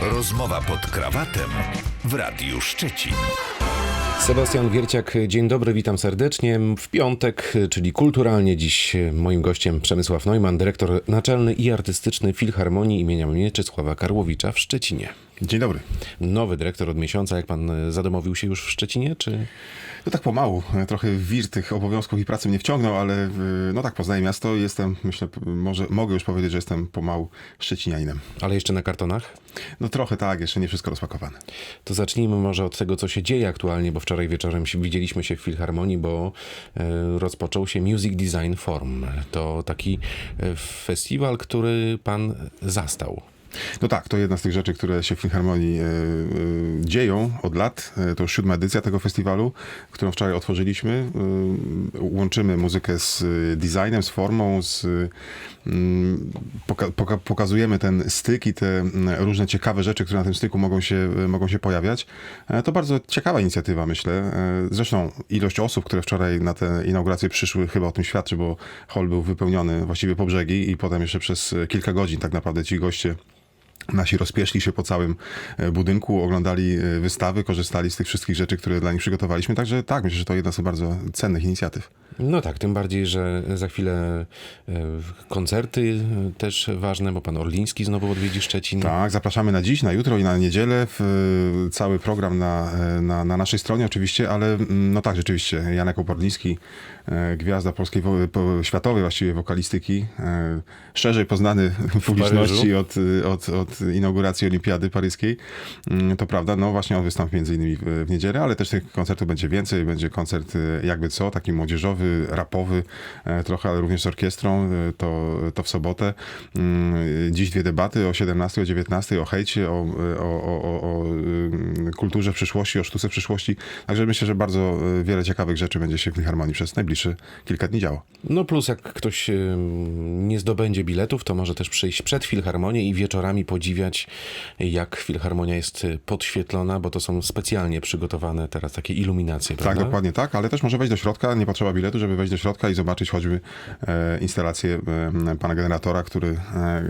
Rozmowa pod krawatem w Radiu Szczecin. Sebastian Wierciak, dzień dobry, witam serdecznie. W piątek, czyli kulturalnie dziś moim gościem Przemysław Neumann, dyrektor naczelny i artystyczny Filharmonii imienia Mieczysława Karłowicza w Szczecinie. Dzień dobry. Nowy dyrektor od miesiąca, jak pan zadomowił się już w Szczecinie, czy... No tak pomału, trochę wir tych obowiązków i pracy mnie wciągnął, ale y, no tak, poznaję miasto jestem, myślę, może mogę już powiedzieć, że jestem pomału szczecinianinem. Ale jeszcze na kartonach? No trochę tak, jeszcze nie wszystko rozpakowane. To zacznijmy może od tego, co się dzieje aktualnie, bo wczoraj wieczorem widzieliśmy się w Filharmonii, bo e, rozpoczął się Music Design Forum. To taki e, festiwal, który pan zastał. No tak, to jedna z tych rzeczy, które się w Filharmonii e, e, dzieją od lat. E, to już siódma edycja tego festiwalu, którą wczoraj otworzyliśmy. Łączymy muzykę z designem, z formą, z, mm, poka poka pokazujemy ten styk i te mm, różne ciekawe rzeczy, które na tym styku mogą się, mogą się pojawiać. To bardzo ciekawa inicjatywa, myślę. Zresztą ilość osób, które wczoraj na tę inaugurację przyszły, chyba o tym świadczy, bo hall był wypełniony właściwie po brzegi i potem jeszcze przez kilka godzin tak naprawdę ci goście Nasi rozpieszli się po całym e, budynku, oglądali e, wystawy, korzystali z tych wszystkich rzeczy, które dla nich przygotowaliśmy. Także tak, myślę, że to jedna z bardzo cennych inicjatyw. No tak, tym bardziej, że za chwilę e, koncerty też ważne, bo pan Orliński znowu odwiedzi Szczecin. Tak, zapraszamy na dziś, na jutro i na niedzielę. Cały program na, na, na naszej stronie oczywiście, ale mm, no tak, rzeczywiście, Janek Oporliński, e, gwiazda polskiej, światowej właściwie wokalistyki, e, szerzej poznany w publiczności od, od, od inauguracji Olimpiady Paryskiej. Mm, To prawda, no właśnie on wystąpi między innymi w, niedzielę, ale też tych koncertów będzie więcej. Będzie koncert e, jakby co, taki młodzieżowy, rapowy e, trochę, ale również z orkiestrą, e, to, to w sobotę. Mm, Dziś dwie debaty o 17, o 19, o hejcie, o, o, o, o, ym, kulturze przyszłości, o sztuce przyszłości. Także myślę, że bardzo e, wiele ciekawych rzeczy będzie się w Filharmonii przez najbliższe kilka dni działo. No plus jak ktoś nie zdobędzie biletów, to może też przyjść przed Filharmonię i wieczorami podziwiać, jak Filharmonia jest y, podświetlona, bo to są specjalnie przygotowane teraz takie iluminacje, Tak, prawda? dokładnie tak, ale też może wejść do środka, nie potrzeba biletu, żeby wejść do środka i zobaczyć choćby e, instalację e, pana generatora, który e, e,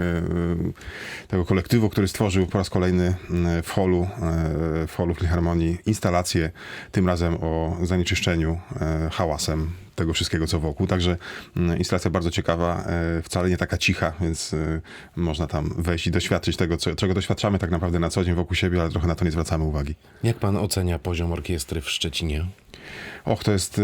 tego kolektywu, który stworzył po raz kolejny w holu, e, w holu Filharmonii instalację, tym razem o zanieczyszczeniu e, hałasem tego wszystkiego, co wokół. Także mm, instalacja bardzo ciekawa, e, wcale nie taka cicha, więc e, można tam wejść i doświadczyć tego, co, czego doświadczamy tak naprawdę na co dzień wokół siebie, ale trochę na to nie zwracamy uwagi. Jak pan ocenia poziom orkiestry w Szczecinie? Och, to jest, e,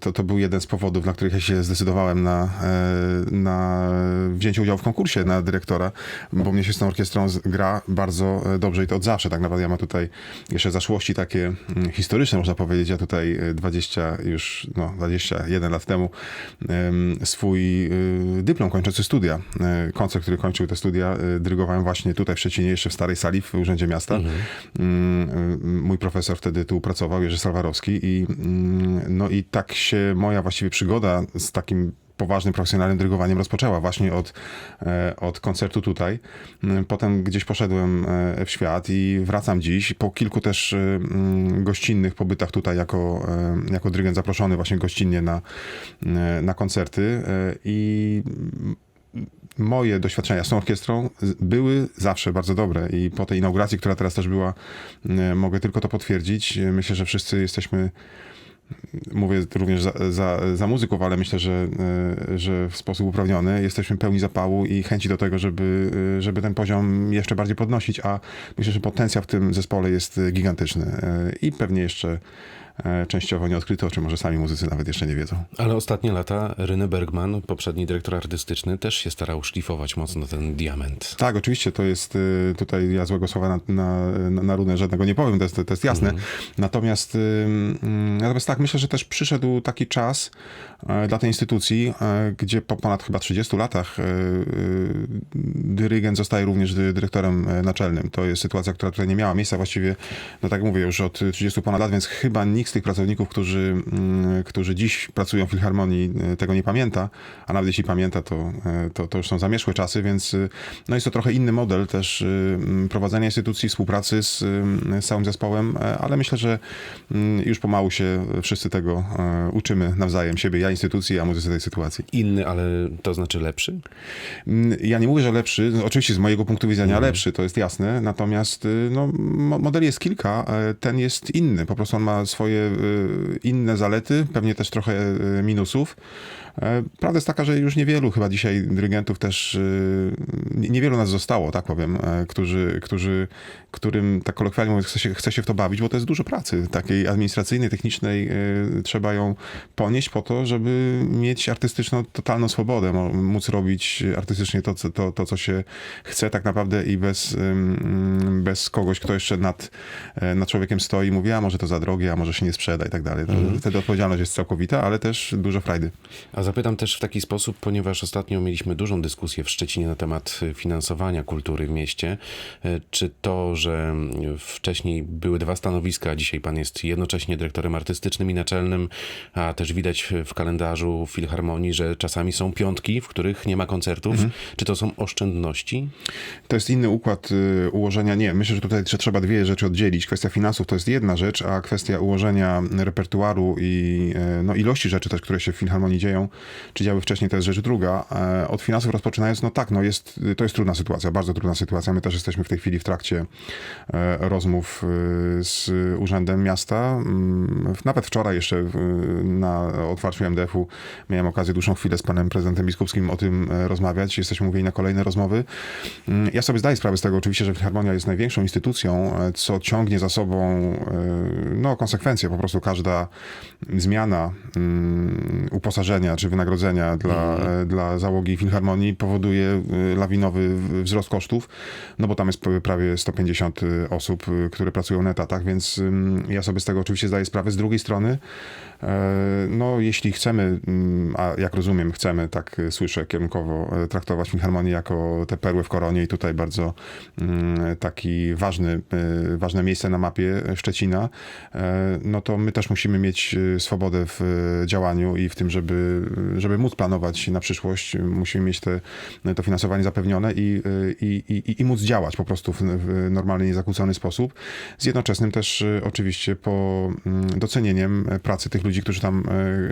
to, to był jeden z powodów, dla których ja się zdecydowałem na, e, na wzięcie udziału w konkursie na dyrektora, bo mnie się z tą orkiestrą gra bardzo e, dobrze i to od zawsze. Tak naprawdę ja mam tutaj jeszcze zaszłości takie mm, historyczne, można powiedzieć. Ja tutaj e, 20, już no, 21 lat temu em, swój dyplom kończący studia, koncert, który kończył te studia, dyrygowałem właśnie tutaj w Szczecinie, jeszcze w Starej Sali w Urzędzie Miasta. Mm, y, Mój profesor wtedy tu pracował, Jerzy Salwarowski i mm, no i tak się moja właściwie przygoda z takim poważnym, profesjonalnym dyrygowaniem rozpoczęła właśnie od, e, od koncertu tutaj. Mm, Potem gdzieś poszedłem e, w świat i wracam dziś po kilku też e, mm, gościnnych pobytach tutaj jako, jako dyrygent zaproszony właśnie gościnnie na, na koncerty i moje doświadczenia z tą orkiestrą były zawsze bardzo dobre i po tej inauguracji, która teraz też była, e, mogę tylko to potwierdzić. E, Myślę, że wszyscy jesteśmy, mówię również za, za, za muzyków, ale myślę, że, e, że w sposób uprawniony jesteśmy pełni zapału i chęci do tego, żeby, e, żeby ten poziom jeszcze bardziej podnosić, a myślę, że potencjał w tym zespole jest e, gigantyczny E, i pewnie jeszcze e, częściowo nieodkryty, o czym może sami muzycy nawet jeszcze nie wiedzą. Ale ostatnie lata Ryny Bergman, poprzedni dyrektor artystyczny, też się starał szlifować mocno ten diament. Tak, oczywiście, to jest y, tutaj, ja złego słowa na, na, na, runę żadnego nie powiem, to jest, to jest jasne. Natomiast, y, y, natomiast tak, myślę, że też przyszedł taki czas e, dla tej instytucji, e, gdzie po ponad chyba 30 latach dyrygent zostaje również dy, dyrektorem naczelnym. To jest sytuacja, która tutaj nie miała miejsca właściwie, no tak jak mówię, już od 30 ponad lat, więc chyba nikt nikt z tych pracowników, którzy, mm, którzy dziś pracują w Filharmonii, e, tego nie pamięta, a nawet jeśli pamięta, to, e, to, to już są zamieszłe czasy, więc e, no jest to trochę inny model też prowadzenia instytucji, współpracy z, z całym zespołem, ale myślę, że mm, już pomału się wszyscy tego uczymy nawzajem, siebie, ja instytucji, a muzycy tej sytuacji. Inny, ale to znaczy lepszy? Mm, Ja nie mówię, że lepszy, no, oczywiście z mojego punktu widzenia lepszy, to jest jasne, natomiast y, no, mo- modeli jest kilka, ten jest inny, po prostu on ma swoje y, inne zalety, pewnie też trochę y, minusów. E, Prawda jest taka, że już niewielu chyba dzisiaj dyrygentów też, nie- niewielu nas zostało, tak powiem, e, którzy, którzy, którym tak kolokwialnie mówiąc chce się, chce się w to bawić, bo to jest dużo pracy takiej administracyjnej, technicznej, y, trzeba ją ponieść po to, żeby mieć artystyczną, totalną swobodę, móc robić artystycznie to, co- to, to, co się chce tak naprawdę i bez, ym, bez kogoś, kto jeszcze nad, e, nad człowiekiem stoi i mówi, a może to za drogie, a może się nie sprzeda i tak dalej. To- Wtedy odpowiedzialność jest całkowita, ale też dużo frajdy. A zapytam też w taki sposób, ponieważ ostatnio mieliśmy dużą dyskusję w Szczecinie na temat finansowania kultury w mieście. Y, Czy to, że wcześniej były dwa stanowiska, a dzisiaj pan jest jednocześnie dyrektorem artystycznym i naczelnym, a też widać w kalendarzu Filharmonii, że czasami są piątki, w których nie ma koncertów. Czy to są oszczędności? To jest inny układ y, ułożenia. Nie, myślę, że tutaj trze- trzeba dwie rzeczy oddzielić. Kwestia finansów to jest jedna rzecz, a kwestia ułożenia repertuaru i e, no, ilości rzeczy też, które się w Filharmonii dzieją, czy działy wcześniej, to jest rzecz druga. E, Od finansów rozpoczynając, no tak, no jest, to jest trudna sytuacja, bardzo trudna sytuacja. My też jesteśmy w tej chwili w trakcie rozmów y, z Urzędem Miasta. Mm, Nawet wczoraj jeszcze y, na otwarciu MDF-u miałem okazję dłuższą chwilę z panem prezydentem biskupskim o tym e, rozmawiać. Jesteśmy mówili na kolejne rozmowy. Mm, Ja sobie zdaję sprawę z tego oczywiście, że Filharmonia jest największą instytucją, e, co ciągnie za sobą e, no, konsekwencje. Po prostu każda zmiana mm, uposażenia czy wynagrodzenia dla, e, dla załogi Filharmonii powoduje e, lawinowy wzrost kosztów, no bo tam jest prawie 150 osób, e, które pracują na etatach, więc ja sobie z tego oczywiście zdaję sprawę. Z drugiej strony, e, no jeśli chcemy, a jak rozumiem, chcemy, tak e, słyszę kierunkowo, e, traktować Filharmonię jako te perły w koronie i tutaj bardzo taki ważny, ważne miejsce na mapie Szczecina, e, no to my też musimy mieć swobodę w działaniu i w tym, żeby, żeby móc planować na przyszłość, musimy mieć te, to finansowanie zapewnione i, i, i, i móc działać po prostu w, w normalny, niezakłócony sposób, z jednoczesnym też e, oczywiście po mm, docenieniem e, pracy tych ludzi, którzy tam,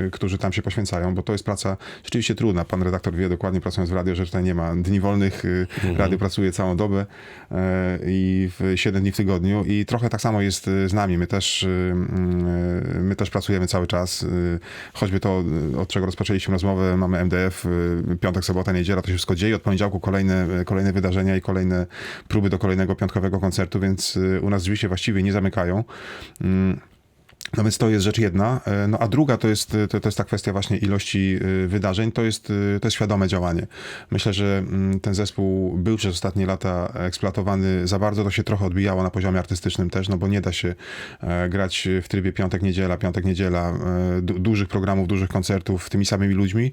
e, którzy tam się poświęcają, bo to jest praca rzeczywiście trudna. Pan redaktor wie dokładnie pracując w radio, że tutaj nie ma dni wolnych, e, radio pracuje całą dobę e, i w 7 dni w tygodniu i trochę tak samo jest e, z nami. My też, mm, my też pracujemy cały czas, choćby to, od czego rozpoczęliśmy rozmowę, mamy MDF, piątek, sobota, niedziela, to się wszystko dzieje, od poniedziałku kolejne, kolejne wydarzenia i kolejne próby do kolejnego piątkowego koncertu, więc e, u nas drzwi się właściwie nie zamykają. No więc to jest rzecz jedna. E, No a druga to jest, to, to jest ta kwestia właśnie ilości y, wydarzeń, to jest, y, to jest świadome działanie. Myślę, że mm, ten zespół był przez ostatnie lata eksploatowany za bardzo, to się trochę odbijało na poziomie artystycznym też, no bo nie da się e, grać w trybie piątek, niedziela, piątek, niedziela, e, du- dużych programów, dużych koncertów tymi samymi ludźmi,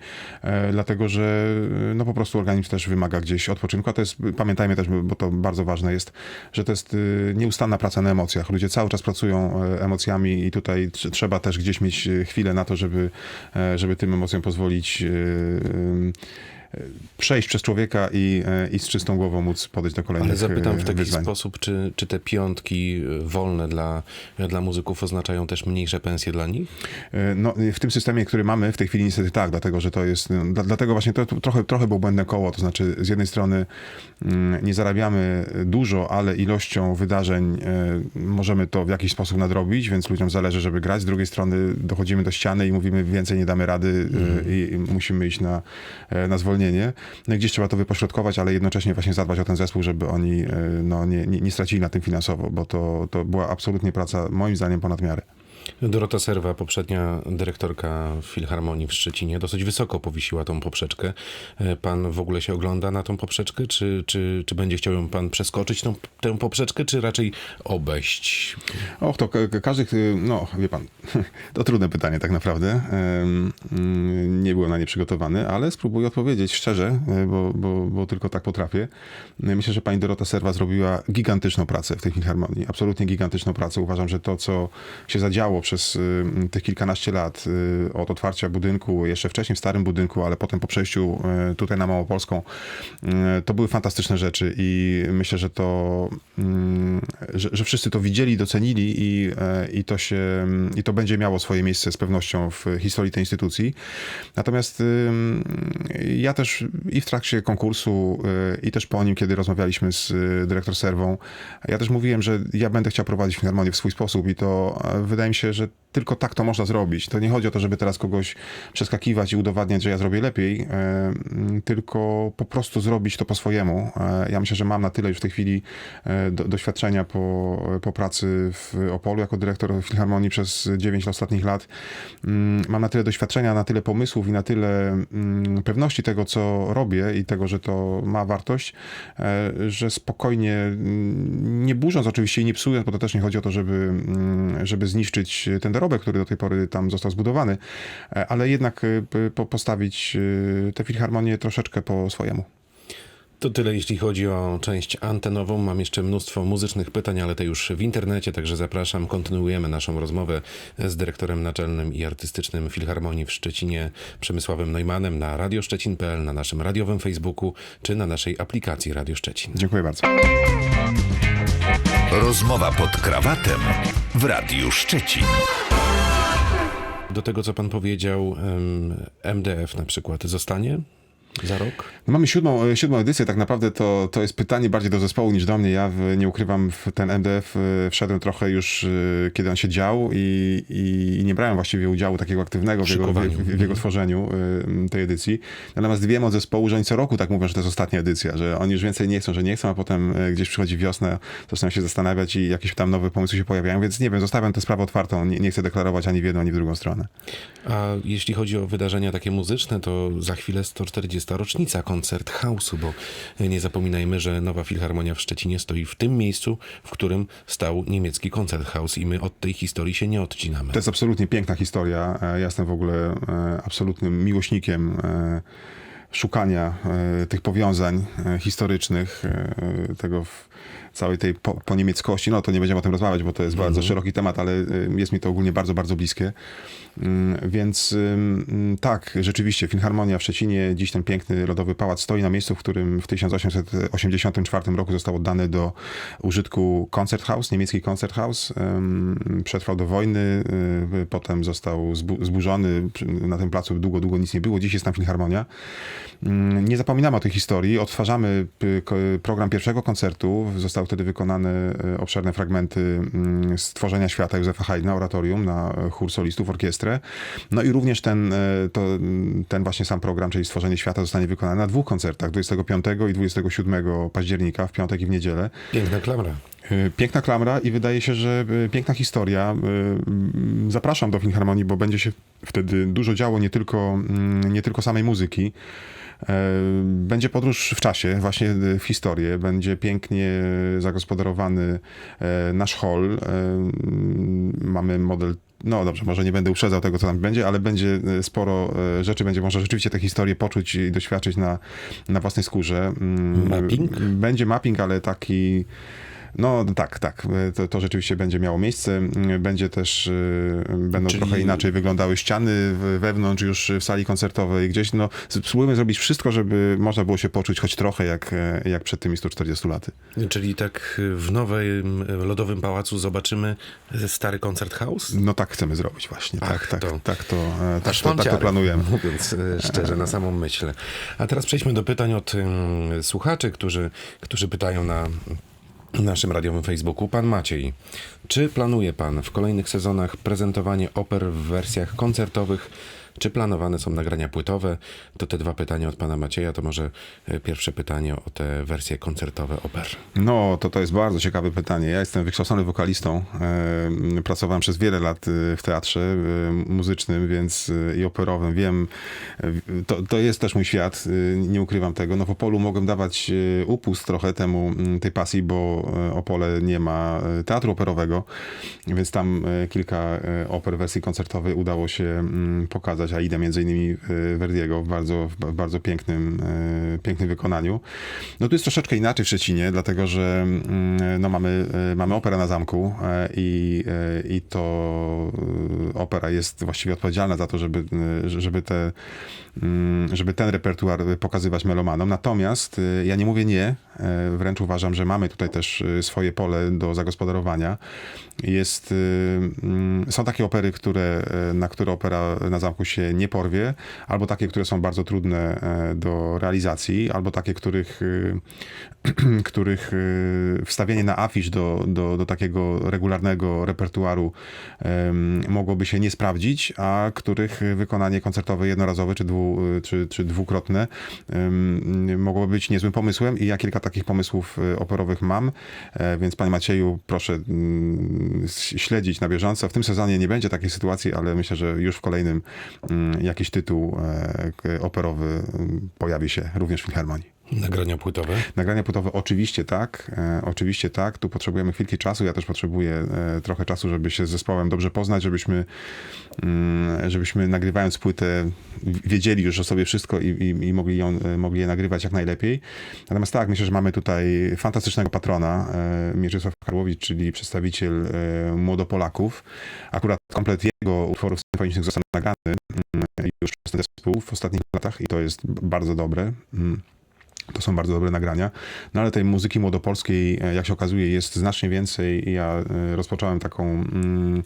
dlatego że no po prostu organizm też wymaga gdzieś odpoczynku, a to jest, pamiętajmy też, bo to bardzo ważne jest, że to jest y, nieustanna praca na emocjach. Ludzie cały czas pracują emocjami i tutaj tr- trzeba też gdzieś mieć e, chwilę na to, żeby, e, żeby tym emocjom pozwolić e, przejść przez człowieka i, e, i z czystą głową móc podejść do kolejnych Ale zapytam w e, taki wyzwań. sposób, czy, czy te piątki y, wolne dla, dla muzyków oznaczają też mniejsze pensje dla nich? E, No, w tym systemie, który mamy w tej chwili niestety tak, dlatego że to jest, no, dla- dlatego właśnie to, to trochę, trochę było błędne koło, to znaczy z jednej strony mm, nie zarabiamy dużo, ale ilością wydarzeń e, możemy to w jakiś sposób nadrobić, więc ludziom zależy, żeby grać, z drugiej strony dochodzimy do ściany i mówimy więcej nie damy rady e, i, i musimy iść na, e, na zwolnienie. No i gdzieś trzeba to wypośrodkować, ale jednocześnie właśnie zadbać o ten zespół, żeby oni e, no, nie, nie, nie stracili na tym finansowo, bo to, to była absolutnie praca moim zdaniem ponad miarę. Dorota Serwa, poprzednia dyrektorka Filharmonii w Szczecinie, dosyć wysoko powiesiła tą poprzeczkę. E, Pan w ogóle się ogląda na tą poprzeczkę? Czy, czy, czy będzie chciał ją pan przeskoczyć tą, tę poprzeczkę, czy raczej obejść? Och, to ka- ka- każdy, no wie pan, to trudne pytanie tak naprawdę. Mm, Nie byłem na nie przygotowany, ale spróbuję odpowiedzieć szczerze, y, bo, bo, bo tylko tak potrafię. Y, Myślę, że pani Dorota Serwa zrobiła gigantyczną pracę w tej filharmonii. Absolutnie gigantyczną pracę. Uważam, że to, co się zadziało przez y, tych kilkanaście lat y, od otwarcia budynku, jeszcze wcześniej w starym budynku, ale potem po przejściu y, tutaj na Małopolską, to były fantastyczne rzeczy i myślę, że to, mm, że, że wszyscy to widzieli, docenili i, i, to się, i to będzie miało swoje miejsce z pewnością w historii tej instytucji. Natomiast ym, ja też i w trakcie konkursu, i też po nim, kiedy rozmawialiśmy z dyrektor Serwą, ja też mówiłem, że ja będę chciał prowadzić filharmonię w swój sposób i to wydaje mi się, że tylko tak to można zrobić. To nie chodzi o to, żeby teraz kogoś przeskakiwać i udowadniać, że ja zrobię lepiej, e, tylko po prostu zrobić to po swojemu. E, Ja myślę, że mam na tyle już w tej chwili e, do, doświadczenia po, po pracy w Opolu jako dyrektor Filharmonii przez 9 ostatnich lat. Mm, Mam na tyle doświadczenia, na tyle pomysłów i na tyle mm, pewności tego, co robię i tego, że to ma wartość, że spokojnie, mm, nie burząc oczywiście i nie psując, bo to też nie chodzi o to, żeby, żeby zniszczyć ten dorobek, który do tej pory tam został zbudowany, e, ale jednak e, postawić e, tę filharmonię troszeczkę po swojemu. To tyle, jeśli chodzi o część antenową. Mam jeszcze mnóstwo muzycznych pytań, ale te już w internecie, także zapraszam. Kontynuujemy naszą rozmowę z dyrektorem naczelnym i artystycznym Filharmonii w Szczecinie, Przemysławem Neumannem na radioszczecin.pl, na naszym radiowym Facebooku czy na naszej aplikacji Radio Szczecin. Dziękuję bardzo. Rozmowa pod krawatem w Radiu Szczecin. Do tego, co pan powiedział, MDF na przykład zostanie za rok? No mamy siódmą, e, siódmą edycję, tak naprawdę to, to jest pytanie bardziej do zespołu niż do mnie. Ja w, nie ukrywam, w ten MDF e, wszedłem trochę już, e, kiedy on się dział i, i, i nie brałem właściwie udziału takiego aktywnego w jego, w, w, jego tworzeniu e, tej edycji. Natomiast wiem od zespołu, że oni co roku tak mówią, że to jest ostatnia edycja, że oni już więcej nie chcą, że nie chcą, a potem gdzieś przychodzi wiosna, zaczynają się zastanawiać i jakieś tam nowe pomysły się pojawiają, więc nie wiem, zostawiam tę sprawę otwartą, nie, nie chcę deklarować ani w jedną, ani w drugą stronę. A jeśli chodzi o wydarzenia takie muzyczne, to za chwilę 140. rocznica koncert House'u, bo nie zapominajmy, że Nowa Filharmonia w Szczecinie stoi w tym miejscu, w którym stał niemiecki koncert House i my od tej historii się nie odcinamy. To jest absolutnie piękna historia. E, Ja jestem w ogóle e, absolutnym miłośnikiem e, szukania e, tych powiązań e, historycznych, e, tego w całej tej po, po niemieckości. No to nie będziemy o tym rozmawiać, bo to jest bardzo szeroki temat, ale jest mi to ogólnie bardzo, bardzo bliskie. Mm, Więc tak, rzeczywiście, Filharmonia w Szczecinie, dziś ten piękny Lodowy Pałac stoi na miejscu, w którym w 1884 roku został oddany do użytku Konzerthaus, niemiecki Konzerthaus. Przetrwał do wojny, y, potem został zbu- zburzony. Na tym placu długo, długo nic nie było. Dziś jest tam Filharmonia. Ym, Nie zapominamy o tej historii. Odtwarzamy y, program pierwszego koncertu. Zostały wtedy wykonane y, obszerne fragmenty ym, stworzenia świata Józefa Haydna, oratorium na y, chór solistów, orkiestrę. No i również ten, to, ten właśnie sam program, czyli stworzenie świata zostanie wykonany na dwóch koncertach, 25 i 27 października, w piątek i w niedzielę. Piękna klamra. Y, Piękna klamra i wydaje się, że y, piękna historia. Mm, Zapraszam do Filharmonii, bo będzie się wtedy dużo działo nie tylko, mm, nie tylko samej muzyki. E, Będzie podróż w czasie, właśnie w historię. Będzie pięknie zagospodarowany e, nasz hall. E, Mamy model no dobrze, może nie będę uprzedzał tego, co tam będzie, ale będzie e, sporo e, rzeczy, będzie można rzeczywiście tę historię poczuć i doświadczyć na, na własnej skórze. Mm, Mapping? Będzie mapping, ale taki no tak, tak. To, to rzeczywiście będzie miało miejsce. Będzie też, y, będą Czyli- trochę inaczej wyglądały ściany wewnątrz już w sali koncertowej gdzieś. No, spróbujemy zrobić wszystko, żeby można było się poczuć choć trochę jak, e, jak przed tymi 140 laty. Czyli tak w nowym Lodowym Pałacu zobaczymy stary koncert House? No tak chcemy zrobić właśnie. Tak, Ach, tak, to- tak to, e, tak to, tak to planujemy. Mówiąc e, szczerze, na samą myśl. A teraz przejdźmy do pytań od ym, słuchaczy, którzy, którzy pytają na naszym radiowym Facebooku. Pan Maciej, czy planuje pan w kolejnych sezonach prezentowanie oper w wersjach koncertowych? Czy planowane są nagrania płytowe? To te dwa pytania od pana Macieja. To może e, pierwsze pytanie o te wersje koncertowe oper. No, to to jest bardzo ciekawe pytanie. Ja jestem wykształcony wokalistą. E, Pracowałem przez wiele lat e, w teatrze muzycznym, więc i operowym. Wiem, to, to jest też mój świat, nie ukrywam tego. No w Opolu mogłem dawać upust trochę temu, tej pasji, bo Opole nie ma teatru operowego, więc tam kilka oper wersji koncertowej udało się pokazać oglądać Aidę między innymi e, Verdiego w bardzo, w bardzo pięknym, e, pięknym wykonaniu. No tu jest troszeczkę inaczej w Szczecinie, dlatego że mm, no, mamy, e, mamy operę na zamku i, i to opera jest właściwie odpowiedzialna za to, żeby, żeby, te, mm, żeby ten repertuar pokazywać melomanom. Natomiast ja nie mówię nie, wręcz uważam, że mamy tutaj też swoje pole do zagospodarowania. Jest, mm, są takie opery, które, na które opera na zamku się nie porwie, albo takie, które są bardzo trudne e, do realizacji, albo takie, których, y, których y, wstawienie na afisz do, do, do takiego regularnego repertuaru mogłoby się nie sprawdzić, a których wykonanie koncertowe jednorazowe czy, dwu, czy, czy dwukrotne mogłoby być niezłym pomysłem i ja kilka takich pomysłów operowych mam, e, więc panie Macieju, proszę mm, śledzić na bieżąco. W tym sezonie nie będzie takiej sytuacji, ale myślę, że już w kolejnym jakiś tytuł e, operowy mm, pojawi się również w Filharmonii. Nagrania płytowe? Nagrania płytowe oczywiście tak, e, oczywiście tak. Tu potrzebujemy chwilki czasu. Ja też potrzebuję e, trochę czasu, żeby się z zespołem dobrze poznać, żebyśmy, mm, żebyśmy nagrywając płytę wiedzieli już o sobie wszystko i, i, i mogli, ją, e, mogli je nagrywać jak najlepiej. Natomiast tak, myślę, że mamy tutaj fantastycznego patrona, e, Mieczysław Karłowicz, czyli przedstawiciel e, Młodopolaków. Akurat komplet jego utworów symfonicznych został nagrany mm, już przez ten zespół w ostatnich latach i to jest bardzo dobre. Mm. To są bardzo dobre nagrania. No ale tej muzyki młodopolskiej, e, jak się okazuje, jest znacznie więcej. Ja e, rozpocząłem taką, mm,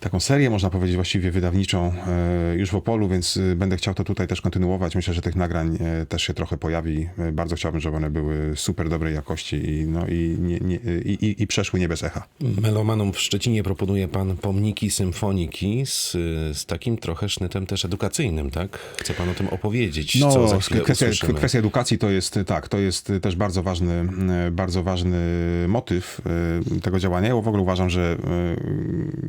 taką serię, można powiedzieć właściwie wydawniczą e, już w Opolu, więc e, będę chciał to tutaj też kontynuować. Myślę, że tych nagrań e, też się trochę pojawi. Bardzo chciałbym, żeby one były super dobrej jakości i, no, i, nie, nie, i, i, przeszły nie bez echa. Melomanom w Szczecinie proponuje pan pomniki symfoniki z, z takim trochę sznytem też edukacyjnym, tak? Chce pan o tym opowiedzieć, co za No, kwestia, usłyszymy. kwestia edukacji to jest tak, to jest też bardzo ważny, bardzo ważny motyw tego działania. Ja w ogóle uważam, że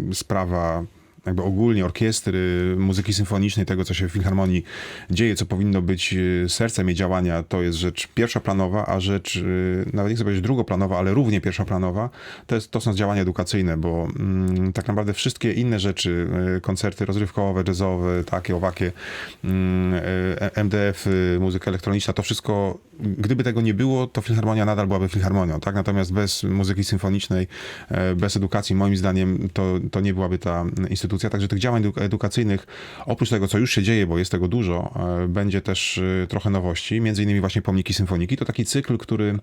e, sprawa jakby ogólnie orkiestry, muzyki symfonicznej, tego co się w filharmonii dzieje, co powinno być e, sercem jej działania, to jest rzecz pierwszoplanowa, a rzecz, e, nawet nie chcę powiedzieć drugoplanowa, ale równie pierwszoplanowa, to, jest, to są działania edukacyjne, bo mm, tak naprawdę wszystkie inne rzeczy, e, koncerty rozrywkowe, jazzowe, takie, owakie, mm, MDF, y, muzyka elektroniczna, to wszystko, gdyby tego nie było, to filharmonia nadal byłaby filharmonią, tak? Natomiast bez muzyki symfonicznej, bez edukacji, moim zdaniem, to, to nie byłaby ta instytucja. Także tych działań edu- edukacyjnych, oprócz tego, co już się dzieje, bo jest tego dużo, e, będzie też e, trochę nowości, między innymi właśnie pomniki symfoniki. To taki cykl, który,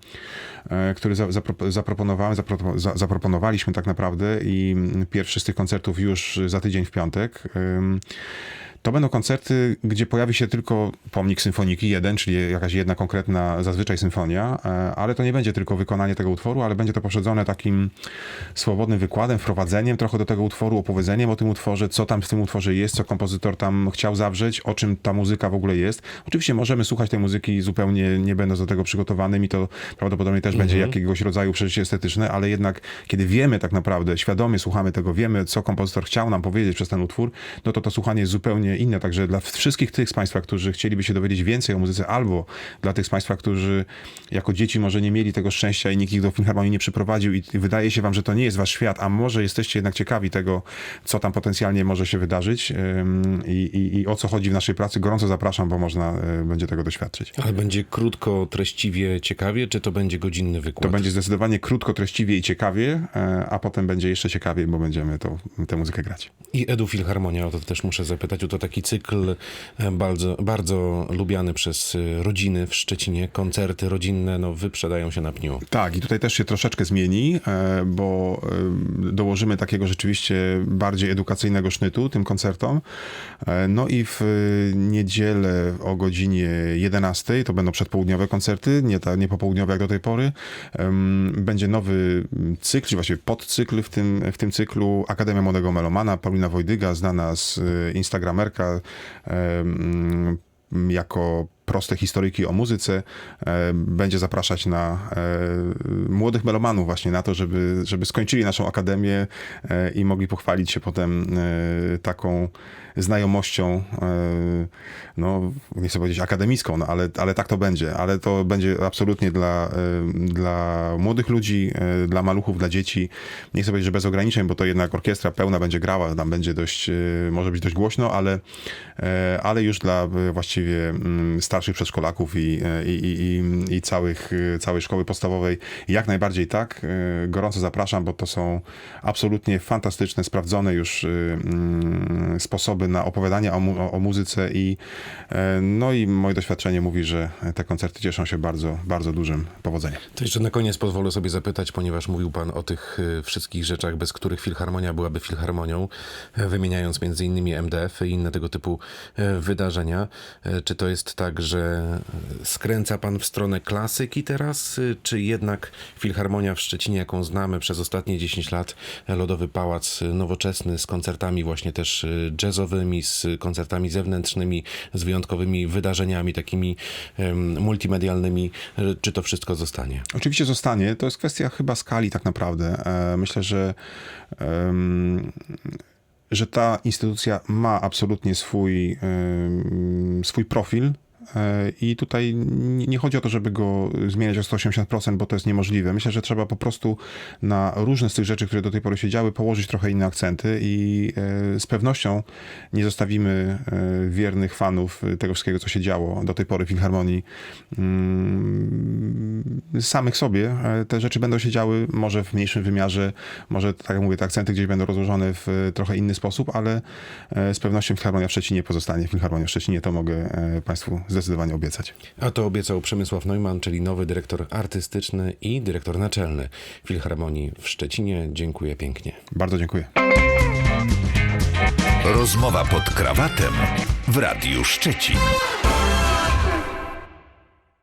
e, który za, zapro, zaproponowałem, zapro, za, zaproponowaliśmy tak naprawdę i pierwszy z tych koncertów już za tydzień w piątek. To będą koncerty, gdzie pojawi się tylko pomnik symfoniki jeden, czyli jakaś jedna konkretna zazwyczaj symfonia, e, ale to nie będzie tylko wykonanie tego utworu, ale będzie to poprzedzone takim swobodnym wykładem, wprowadzeniem trochę do tego utworu, opowiedzeniem o tym utworze, co tam w tym utworze jest, co kompozytor tam chciał zawrzeć, o czym ta muzyka w ogóle jest. Oczywiście możemy słuchać tej muzyki zupełnie nie będąc do tego przygotowanym i to prawdopodobnie też będzie jakiegoś rodzaju przeżycie estetyczne, ale jednak kiedy wiemy tak naprawdę, świadomie słuchamy tego, wiemy co kompozytor chciał nam powiedzieć przez ten utwór, no to to słuchanie jest zupełnie inne. Także dla wszystkich tych z Państwa, którzy chcieliby się dowiedzieć więcej o muzyce, albo dla tych z Państwa, którzy jako dzieci może nie mieli tego szczęścia i nikt ich do Filharmonii nie przyprowadził i wydaje się Wam, że to nie jest Wasz świat, a może jesteście jednak ciekawi tego, co tam potencjalnie może się wydarzyć i, i, i o co chodzi w naszej pracy, gorąco zapraszam, bo można y, będzie tego doświadczyć. Ale będzie krótko, treściwie, ciekawie, czy to będzie godzinny wykład? To będzie zdecydowanie krótko, treściwie i ciekawie, e, a potem będzie jeszcze ciekawiej, bo będziemy tą, tę muzykę grać. I Edu Filharmonia, o to też muszę zapytać. To taki cykl e, bardzo, bardzo lubiany przez e, rodziny w Szczecinie. Koncerty rodzinne no, wyprzedają się na pniu. Tak, i tutaj też się troszeczkę zmieni, e, bo dołożymy takiego rzeczywiście bardziej edukacyjnego sznytu tym koncertom. No i w niedzielę o godzinie 11 to będą przedpołudniowe koncerty, nie, ta, nie popołudniowe jak do tej pory. Będzie nowy cykl, czy właściwie podcykl w tym, w tym cyklu Akademia Młodego Melomana. Paulina Wojdyga, znana z e, Em, jako proste historyjki o muzyce. Będzie zapraszać na e, młodych melomanów właśnie na to, żeby, żeby skończyli naszą akademię e, i mogli pochwalić się potem e, taką znajomością, e, no nie chcę powiedzieć akademicką, no, ale, ale tak to będzie. Ale to będzie absolutnie dla, e, dla młodych ludzi, e, dla maluchów, dla dzieci. Nie chcę powiedzieć, że bez ograniczeń, bo to jednak orkiestra pełna będzie grała, tam będzie dość, może być dość głośno, ale, ale już dla właściwie mm, starszych przedszkolaków i, i, i, i, całych, całej szkoły podstawowej jak najbardziej tak. Gorąco zapraszam, bo to są absolutnie fantastyczne, sprawdzone już mm, na opowiadanie o, mu, o, muzyce i e, no i moje doświadczenie mówi, że te koncerty cieszą się bardzo, bardzo dużym powodzeniem. To jeszcze na koniec pozwolę sobie zapytać, ponieważ mówił Pan o tych y, wszystkich rzeczach, bez których filharmonia byłaby filharmonią, e, wymieniając między innymi MDF i inne tego typu e, wydarzenia. E, Czy to jest tak, że e, skręca Pan w stronę klasyki teraz, czy jednak filharmonia w Szczecinie, jaką znamy przez ostatnie 10 lat, e, Lodowy Pałac nowoczesny z koncertami właśnie też y, z koncertami zewnętrznymi, z wyjątkowymi wydarzeniami takimi multimedialnymi, y, czy to wszystko zostanie? Oczywiście zostanie. To jest kwestia chyba skali tak naprawdę. E, Myślę, że, że ta instytucja ma absolutnie swój, swój profil. I tutaj nie chodzi o to, żeby go zmieniać o 180%, bo to jest niemożliwe. Myślę, że trzeba po prostu na różne z tych rzeczy, które do tej pory się działy, położyć trochę inne akcenty i e, z pewnością nie zostawimy e, wiernych fanów e, tego wszystkiego, co się działo do tej pory w Filharmonii mm, samych sobie. Te rzeczy będą się działy może w mniejszym wymiarze, może, tak jak mówię, te akcenty gdzieś będą rozłożone w trochę inny sposób, ale z pewnością Filharmonia w Szczecinie pozostanie. Filharmonia w Szczecinie to mogę Państwu zdecydowanie obiecać. A to obiecał Przemysław Neumann, czyli nowy dyrektor artystyczny i dyrektor naczelny Filharmonii w Szczecinie. Dziękuję pięknie. Bardzo dziękuję. Rozmowa pod krawatem w Radiu Szczecin.